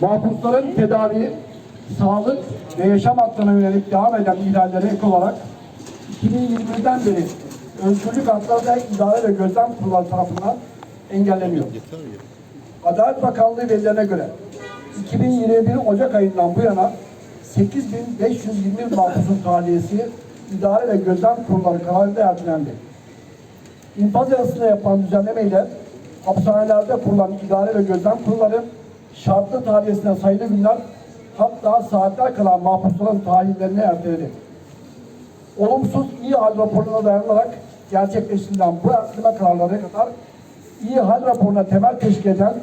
mahpusların tedavi, sağlık ve yaşam haklarına yönelik devam eden ihlallere ek olarak 2020'den beri özgürlük hakları idare ve gözlem kurulları tarafından engelleniyor. Adalet Bakanlığı verilerine göre 2021 Ocak ayından bu yana 8521 mahpusun tahliyesi idare ve gözlem kurulları kararıyla ertelendi. İnfaz arasında yapılan düzenlemeyle hapishanelerde kurulan idare ve gözlem kurulları şartlı tahliyesine sayılı günler hatta saatler kalan mahpusların tahlillerini erteledi. Olumsuz iyi hal raporuna dayanarak gerçekleştirilen bu erteleme kararları kadar iyi hal raporuna temel teşkil eden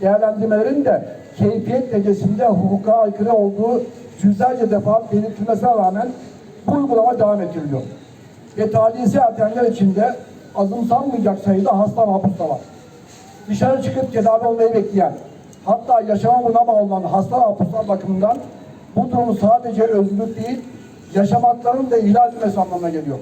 değerlendirmelerin de keyfiyet derecesinde hukuka aykırı olduğu yüzlerce defa belirtilmesine rağmen bu uygulama devam ettiriliyor. Ve tahliyesi ertelenenler içinde azımsanmayacak sayıda hasta mahpus da var. Dışarı çıkıp tedavi olmayı bekleyen, hatta bağlı olan hasta mahpuslar bakımından bu durum sadece özgürlük değil, yaşam haklarının da ihlal edilmesi anlamına geliyor.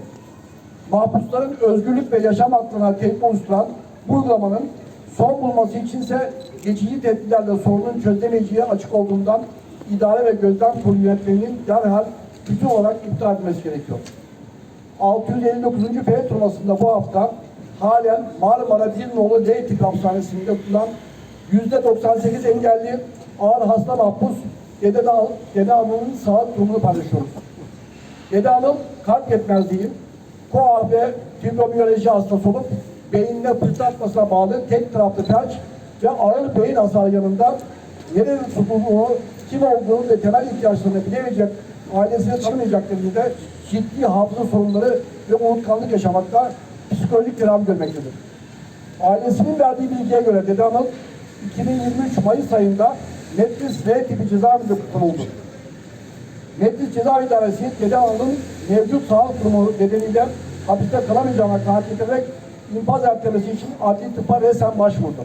Mahpusların özgürlük ve yaşam haklarına tehdit oluşturan bu uygulamanın son bulması içinse geçici tedbirlerle sorunun çözülemeyeceği açık olduğundan idare ve gözlem kurulu yönetmeninin derhal bütün olarak iptal edilmesi gerekiyor. 659. F turnuvasında bu hafta halen Marmara Dilnoğlu L tip hapishanesinde bulunan %98 engelli ağır hasta mahpus Dede Hanım'ın sağlık durumunu paylaşıyoruz. Dede Hanım kalp yetmezliği, koa ve fibromiyoloji hastası olup beyinde pıhtı atmasına bağlı tek taraflı felç ve ağır beyin hasarı yanında nerede tutulduğunu, kim olduğunu ve temel ihtiyaçlarını bilemeyecek, ailesini tanımayacak derecede ciddi hafıza sorunları ve unutkanlık yaşamakta psikolojik tedavi görmektedir. Ailesinin verdiği bilgiye göre Dede Hanım 2023 Mayıs ayında Netflix V tipi cezaevinde tutuldu. Netflix Ceza İdaresi Dede Hanım'ın mevcut sağlık durumu nedeniyle hapiste kalamayacağına kanaat getirerek infaz ertelemesi için adli tıpa resen başvurdu.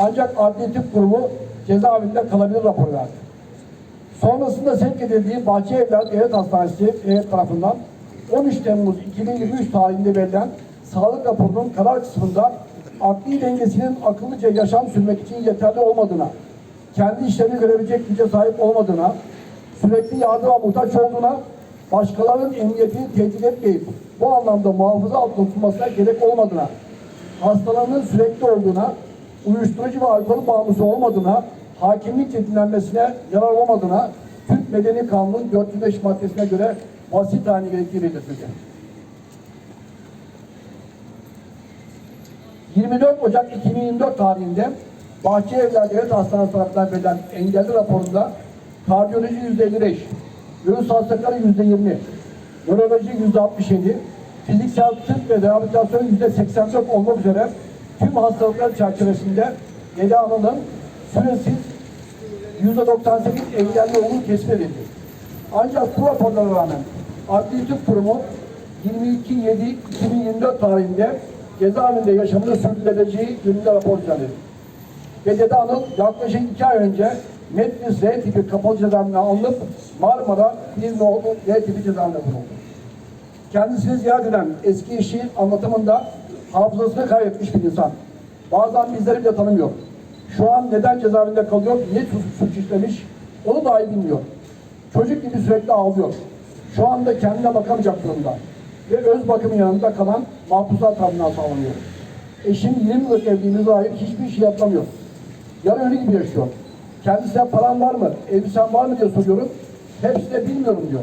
Ancak adli tıp kurumu cezaevinde kalabilir raporu verdi. Sonrasında sevk edildiği Bahçe Evler Devlet Hastanesi heyet tarafından 13 Temmuz 2023 tarihinde verilen sağlık raporunun karar kısmında akli dengesinin akıllıca yaşam sürmek için yeterli olmadığına, kendi işlerini görebilecek güce sahip olmadığına, sürekli yardıma muhtaç olduğuna, başkalarının emniyetini tehdit etmeyip bu anlamda muhafaza altında tutulmasına gerek olmadığına, hastalarının sürekli olduğuna, uyuşturucu ve alkol bağımlısı olmadığına, hakimlikçe dinlenmesine yarar olmadığına, Türk Medeni Kanunu'nun 405 maddesine göre basit haline gerektiği belirtildi. 24 Ocak 2024 tarihinde Bahçe Evler Devlet Hastanesi tarafından verilen engelli raporunda kardiyoloji %55, göğüs hastalıkları %20, nöroloji %67, fiziksel tıp ve rehabilitasyon %84 olmak üzere tüm hastalıklar çerçevesinde Dede Hanım'ın süresiz %98 engelli olduğu tespit edildi. Ancak bu raporlara rağmen Adli Tıp Kurumu 22.7.2024 tarihinde cezaevinde yaşamını sürdürüleceği yönünde rapor düzenledi. Ve Dede yaklaşık iki ay önce Metris R tipi kapalı cezaevine alınıp Marmara İznoğlu R tipi cezaevine bulundu. Kendisini ziyaret eden eski eşi anlatımında hafızasını kaybetmiş bir insan. Bazen bizleri bile tanımıyor. Şu an neden cezaevinde kalıyor, niye suç işlemiş onu dahi bilmiyor. Çocuk gibi sürekli ağlıyor. Şu anda kendine bakamayacak durumda. Ve öz bakımın yanında kalan mahpuslar tarafından sağlanıyor. Eşim 20 yıllık evliliğimize dair hiçbir şey yapamıyor. Yarı ölü gibi yaşıyor. Kendisine param var mı, elbisen var mı diye soruyorum. Hepsi de bilmiyorum diyor.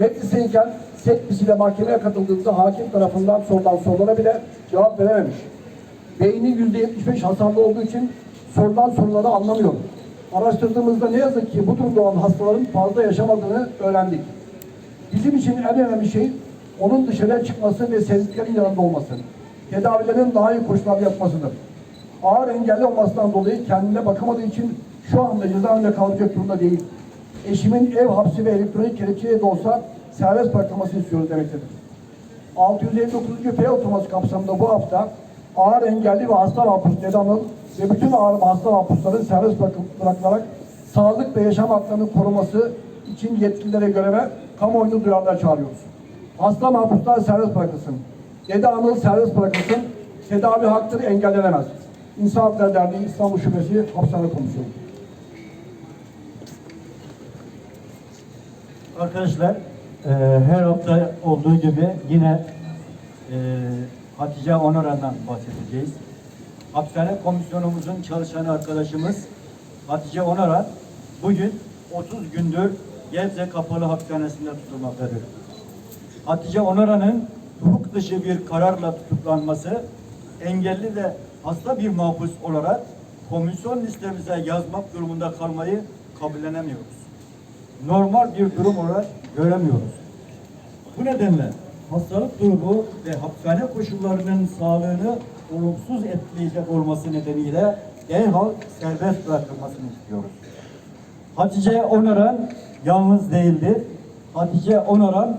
Mecliseyken setkisiyle mahkemeye katıldığımızda hakim tarafından sorulan sorulara bile cevap verememiş. Beyni yüzde yetmiş beş hasarlı olduğu için sorulan soruları anlamıyor. Araştırdığımızda ne yazık ki bu durumda olan hastaların fazla yaşamadığını öğrendik. Bizim için en önemli şey onun dışarıya çıkması ve sevdiklerin yanında olması. Tedavilerin daha iyi koşullarda yapmasıdır. Ağır engelli olmasından dolayı kendine bakamadığı için şu anda cezaevinde kalacak durumda değil. Eşimin ev hapsi ve elektronik kelepçeyle de olsa serbest bırakılmasını istiyoruz demektedir. 659. F otoması kapsamında bu hafta ağır engelli ve hasta mahpus Dedan'ın ve bütün ağır hasta mahpusların serbest bırakılarak sağlık ve yaşam haklarının koruması için yetkililere göreve kamuoyunu duyarlar çağırıyoruz. Hasta mahpuslar serbest bırakılsın. Dede Anıl serbest bırakılsın. Tedavi haktır engellenemez. İnsan Hakları Derneği İstanbul Şubesi Hapishane Komisyonu. Arkadaşlar e, her hafta olduğu gibi yine e, Hatice Onaran'dan bahsedeceğiz. Hapishane komisyonumuzun çalışan arkadaşımız Hatice Onaran bugün 30 gündür Gebze Kapalı Hapishanesi'nde tutulmaktadır. Hatice Onaran'ın hukuk dışı bir kararla tutuklanması engelli ve hasta bir mahpus olarak komisyon listemize yazmak durumunda kalmayı kabullenemiyoruz. Normal bir durum olarak göremiyoruz. Bu nedenle hastalık durumu ve hapishane koşullarının sağlığını olumsuz etkileyecek olması nedeniyle derhal serbest bırakılmasını istiyoruz. Hatice Onaran yalnız değildir. Hatice Onaran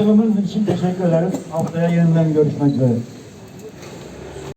Katılımınız için teşekkür ederiz. Haftaya yeniden görüşmek üzere.